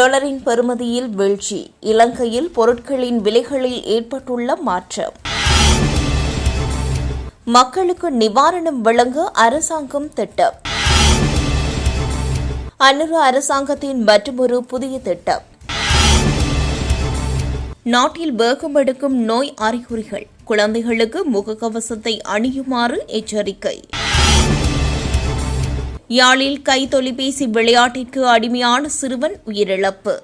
டாலரின் பெறுமதியில் வீழ்ச்சி. இலங்கையில் பொருட்களின் விலைகளில் ஏற்பட்டுள்ள மாற்றம். மக்களுக்கு நிவாரணம் வழங்க அரசாங்கம் திட்டம். அன்னூறு அரசாங்கத்தின் மற்றொரு புதிய திட்டம். நாட்டில் வேகம் எடுக்கும் நோய் அறிகுறிகள். குழந்தைகளுக்கு முகக்கவசத்தை அணியுமாறு எச்சரிக்கை. யாழில் கை தொலைபேசி விளையாட்டிற்கு அடிமையான சிறுவன் உயிரிழப்பு.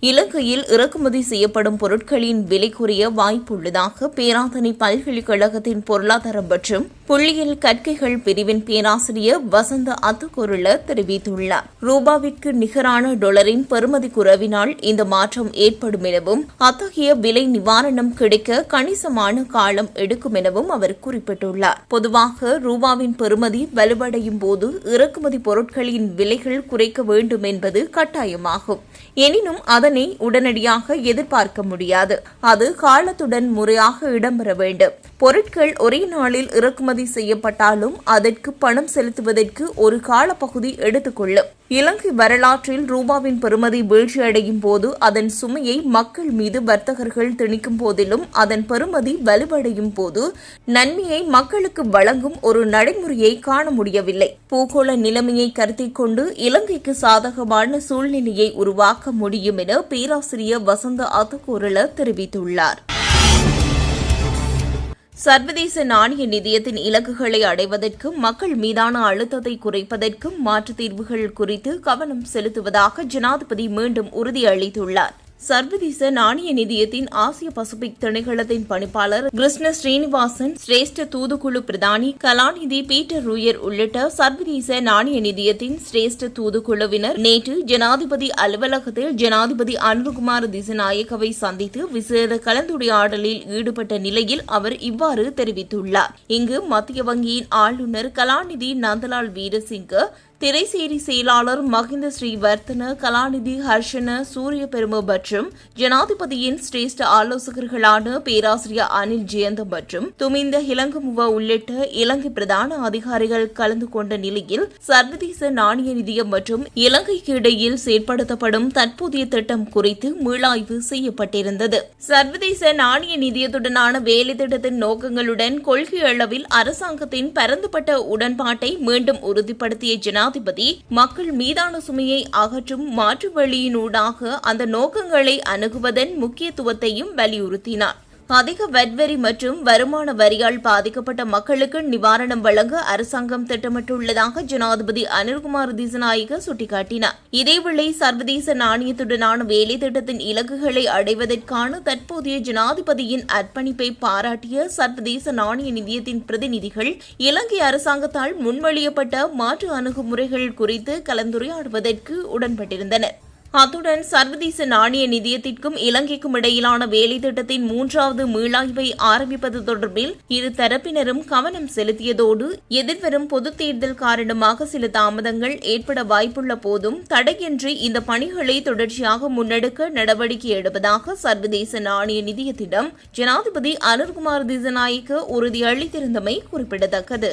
இலங்கையில் இறக்குமதி செய்யப்படும் பொருட்களின் விலை குறைய வாய்ப்புள்ளதாக பேராதனை பல்கலைக்கழகத்தின் பொருளாதாரம் மற்றும் புள்ளியியல் கற்கைகள் பிரிவின் பேராசிரியர் வசந்த அத்துக்குருள தெரிவித்துள்ளார். ரூபாவிற்கு நிகரான டொலரின் பெறுமதி குறைவினால் இந்த மாற்றம் ஏற்படும் எனவும் அத்தகைய விலை நிவாரணம் கிடைக்க கணிசமான காலம் எடுக்கும் எனவும் அவர் குறிப்பிட்டுள்ளார். பொதுவாக ரூபாவின் பெறுமதி வலுவடையும் போது இறக்குமதி பொருட்களின் விலைகள் குறைக்க வேண்டும் என்பது கட்டாயமாகும். எனினும் அதன் உடனடியாக எதிர்பார்க்க முடியாது. அது காலத்துடன் முறையாக இடம்பெற வேண்டும். பொருட்கள் ஒரே நாளில் இறக்குமதி செய்யப்பட்டாலும் அதற்கு பணம் செலுத்துவதற்கு ஒரு காலப்பகுதி எடுத்துக்கொள்ளும். இலங்கை வரலாற்றில் ரூபாவின் பெறுமதி வீழ்ச்சியடையும் போது அதன் சுமையை மக்கள் மீது வர்த்தகர்கள் திணிக்கும் போதிலும் அதன் பெறுமதி வலுவடையும் போது நன்மையை மக்களுக்கு வழங்கும் ஒரு நடைமுறையை காண முடியவில்லை. பூகோள நிலைமையை கருத்தில் கொண்டு இலங்கைக்கு சாதகமான சூழ்நிலையை உருவாக்க முடியும் என பேராசிரியர் வசந்த அத்துக்கூரல தெரிவித்துள்ளார். சர்வதேச நாணய நிதியத்தின் இலக்குகளை அடைவதற்கும் மக்கள் மீதான அழுத்தத்தை குறைப்பதற்கும் மாற்றுத் தீர்வுகள் குறித்து கவனம் செலுத்துவதாக ஜனாதிபதி மீண்டும் உறுதியளித்துள்ளார். சர்வதேச நாணய நிதியத்தின் ஆசிய பசிபிக் திணைக்களத்தின் பணிப்பாளர் கிருஷ்ண ஸ்ரீனிவாசன் சிரேஷ்ட தூதுக்குழு பிரதானி கலாநிதி பீட்டர் ரூயர் உள்ளிட்ட சர்வதேச நாணய நிதியத்தின் சிரேஷ்ட தூதுக்குழுவினர் நேற்று ஜனாதிபதி அலுவலகத்தில் ஜனாதிபதி அன்புகுமார் திசநாயக்கவை சந்தித்து விசேட கலந்துரையாடலில் ஈடுபட்ட நிலையில் அவர் இவ்வாறு தெரிவித்துள்ளார். இங்கு மத்திய வங்கியின் ஆளுநர் கலாநிதி நந்தலால் வீரசிங்க திரைசேரி செயலாளர் மஹிந்த ஸ்ரீவர்த்தன கலாநிதி ஹர்ஷன சூரிய பெரும மற்றும் ஜனாதிபதியின் சிரேஷ்ட ஆலோசகர்களான பேராசிரியர் அனில் ஜெயந்த மற்றும் துமிந்த இலங்கமுவ உள்ளிட்ட இலங்கை பிரதான அதிகாரிகள் கலந்து கொண்ட நிலையில் சர்வதேச நாணய நிதியம் மற்றும் இலங்கைக்கு இடையில் செயற்படுத்தப்படும் தற்போதைய திட்டம் குறித்து மீளாய்வு செய்யப்பட்டிருந்தது. சர்வதேச நாணய நிதியத்துடனான வேலை திட்டத்தின் நோக்கங்களுடன் கொள்கை அளவில் அரசாங்கத்தின் பரந்துபட்ட உடன்பாட்டை மீண்டும் உறுதிப்படுத்திய ஜனா ஜனாதிபதி மக்கள் மீதான சுமையை அகற்றும் மாற்று வழியினூடாக அந்த நோக்கங்களை அணுகுவதன் முக்கியத்துவத்தையும் வலியுறுத்தினார். அதிக வட்வரி மற்றும் வருமான வரியால் பாதிக்கப்பட்ட மக்களுக்கு நிவாரணம் வழங்க அரசாங்கம் திட்டமிட்டுள்ளதாக ஜனாதிபதி அனில்குமார் திசநாயக சுட்டிக்காட்டினார். இதேவேளை சர்வதேச நாணயத்துடனான வேலை திட்டத்தின் இலக்குகளை அடைவதற்கான தற்போதைய ஜனாதிபதியின் அர்ப்பணிப்பை பாராட்டிய சர்வதேச நாணய நிதியத்தின் பிரதிநிதிகள் இலங்கை அரசாங்கத்தால் முன்மொழியப்பட்ட மாற்று அணுகுமுறைகள் குறித்து கலந்துரையாடுவதற்கு உடன்பட்டிருந்தனர். அத்துடன் சர்வதேச நாணய நிதியத்திற்கும் இலங்கைக்கும் இடையிலான வேலை திட்டத்தின் மூன்றாவது மீளாய்வை ஆரம்பிப்பது தொடர்பில் இரு தரப்பினரும் கவனம் செலுத்தியதோடு எதிர்வரும் பொதுத் தேர்தல் காரணமாக சில தாமதங்கள் ஏற்பட வாய்ப்புள்ள போதும் தடையின்றி இந்த பணிகளை தொடர்ச்சியாக முன்னெடுக்க நடவடிக்கை எடுப்பதாக சர்வதேச நாணய நிதியத்திடம் ஜனாதிபதி அனுர்குமார் திசநாயக்க உறுதியளித்திருந்தமை குறிப்பிடத்தக்கது.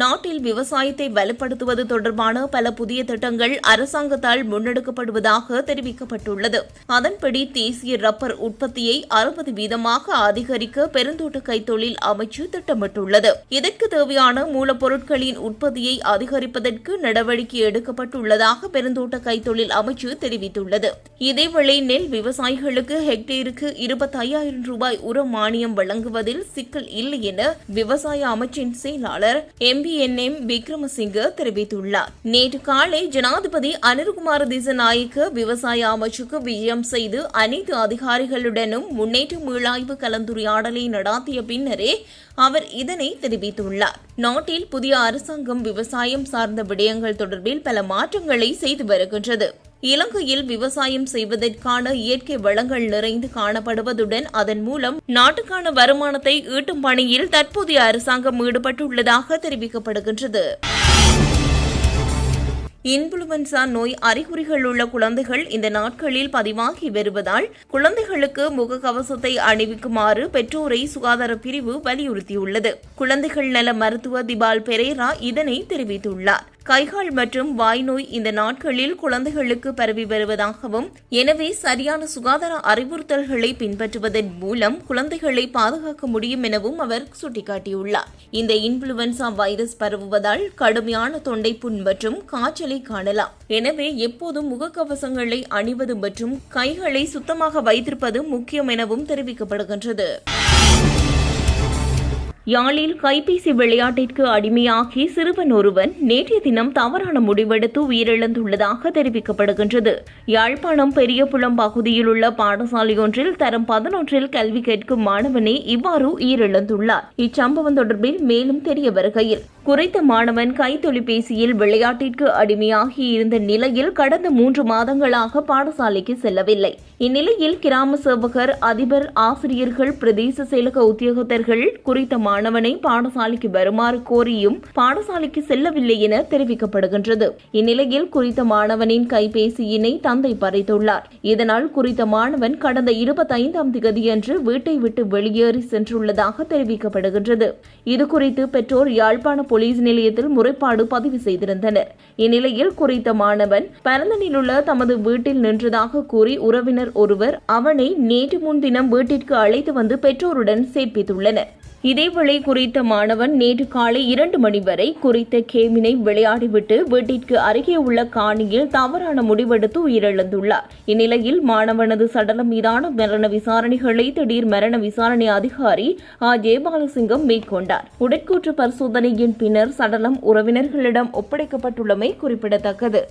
நாட்டில் விவசாயத்தை வலுப்படுத்துவது தொடர்பான பல புதிய திட்டங்கள் அரசாங்கத்தால் முன்னெடுக்கப்படுவதாக தெரிவிக்கப்பட்டுள்ளது. அதன்படி தேசிய ரப்பர் உற்பத்தியை அறுபது வீதமாக அதிகரிக்க பெருந்தோட்ட கைத்தொழில் அமைச்சு திட்டமிட்டுள்ளது. இதற்கு தேவையான மூலப்பொருட்களின் உற்பத்தியை அதிகரிப்பதற்கு நடவடிக்கை எடுக்கப்பட்டுள்ளதாக பெருந்தோட்ட கைத்தொழில் அமைச்சு தெரிவித்துள்ளது. இதேவேளை நெல் விவசாயிகளுக்கு ஹெக்டேருக்கு இருபத்தையாயிரம் ரூபாய் உர மானியம் வழங்குவதில் சிக்கல் இல்லை என விவசாய அமைச்சின் செயலாளர் எம். எம்பிஎன்எம் விக்ரமசிங்க தெரிவித்துள்ளார். நேற்று காலை ஜனாதிபதி அனில்குமார் திசநாயக்க விவசாய அமைச்சுக்கு விஜயம் செய்து அனைத்து அதிகாரிகளுடனும் முன்னேற்ற மீளாய்வு கலந்துரையாடலை நடாத்திய பின்னரே அவர் இதனை தெரிவித்துள்ளார். நாட்டில் புதிய அரசாங்கம் விவசாயம் சார்ந்த விடயங்கள் தொடர்பில் பல மாற்றங்களை செய்து வருகின்றது. இலங்கையில் விவசாயம் செய்வதற்கான இயற்கை வளங்கள் நிறைந்து காணப்படுவதுடன் அதன் மூலம் நாட்டுக்கான வருமானத்தை ஈட்டும் பணியில் தற்போதைய அரசாங்கம் ஈடுபட்டுள்ளதாக தெரிவிக்கப்படுகின்றது. இன்ஃபுளுவன்சா நோய் அறிகுறிகள் உள்ள குழந்தைகள் இந்த நாட்களில் பதிவாகி வருவதால் குழந்தைகளுக்கு முகக்கவசத்தை அணிவிக்குமாறு பெற்றோரை சுகாதார பிரிவு வலியுறுத்தியுள்ளது. குழந்தைகள் நல மருத்துவர் திபால் பெரேரா இதனை தெரிவித்துள்ளார். கைகால் மற்றும் வாய் நோய் இந்த நாட்களில் குழந்தைகளுக்கு பரவி வருவதாகவும் எனவே சரியான சுகாதார அறிவுறுத்தல்களை பின்பற்றுவதன் மூலம் குழந்தைகளை பாதுகாக்க முடியும் எனவும் அவர் சுட்டிக்காட்டியுள்ளார். இந்த இன்ஃபுளுவன்சா வைரஸ் பரவுவதால் கடுமையான தொண்டைப்புண் மற்றும் காய்ச்சலை காணலாம். எனவே எப்போதும் முகக்கவசங்களை அணிவது மற்றும் கைகளை சுத்தமாக வைத்திருப்பது முக்கியம் எனவும் தெரிவிக்கப்படுகின்றது. யாழில் கைபேசி விளையாட்டிற்கு அடிமையாகி சிறுவன் ஒருவன் நேற்றைய தினம் தவறான முடிவெடுத்து உயிரிழந்துள்ளதாக தெரிவிக்கப்படுகின்றது. யாழ்ப்பாணம் பெரியபுலம் பகுதியில் உள்ள பாடசாலையொன்றில் தரம் பதினொன்றில் கல்வி கேட்கும் மாணவனே இவ்வாறு உயிரிழந்துள்ளார். இச்சம்பவம் தொடர்பில் மேலும் தெரிய வருகையில் குறித்த மாணவன் கைத்தொலைபேசியில் விளையாட்டிற்கு அடிமையாகி இருந்த நிலையில் கடந்த மூன்று மாதங்களாக பாடசாலைக்கு செல்லவில்லை. இந்நிலையில் கிராம சேவகர் அதிபர் ஆசிரியர்கள் பிரதேச செயலக உத்தியோகத்தர்கள் குறித்த மாணவனை பாடசாலைக்கு வருமாறு கோரியும் பாடசாலைக்கு செல்லவில்லை என தெரிவிக்கப்படுகின்றது. இந்நிலையில் குறித்த மாணவனின் கைபேசியினை தந்தை பறித்துள்ளார். இதனால் குறித்த மாணவன் கடந்த இருபத்தைந்தாம் திகதியன்று வீட்டை விட்டு வெளியேறி சென்றுள்ளதாக தெரிவிக்கப்படுகின்றது. இதுகுறித்து பெற்றோர் யாழ்ப்பாண போலீஸ் நிலையத்தில் முறைப்பாடு பதிவு செய்திருந்தனர். இந்நிலையில் குறித்த மாணவன் பரந்தனில் உள்ள தமது வீட்டில் நின்றதாக கூறி உறவினர் ஒருவர் அவனை நேற்று முன்தினம் வீட்டிற்கு அழைத்து வந்து பெற்றோருடன் சேர்ப்பித்துள்ளனர். இதேவேளை குறித்த மாணவன் நேற்று காலை இரண்டு மணி வரை குறித்த கேமினை விளையாடிவிட்டு வீட்டிற்கு அருகே உள்ள காணியில் தவறான முடிவெடுத்து உயிரிழந்துள்ளார். இந்நிலையில் மாணவனது சடலம் மீதான மரண விசாரணைகளை திடீர் மரண விசாரணை அதிகாரி ஆ. ஜெயபாலசிங்கம் மேற்கொண்டார். உடற்கூற்று பரிசோதனையின் பின்னர் சடலம் உறவினர்களிடம் ஒப்படைக்கப்பட்டுள்ளமை குறிப்பிடத்தக்கது.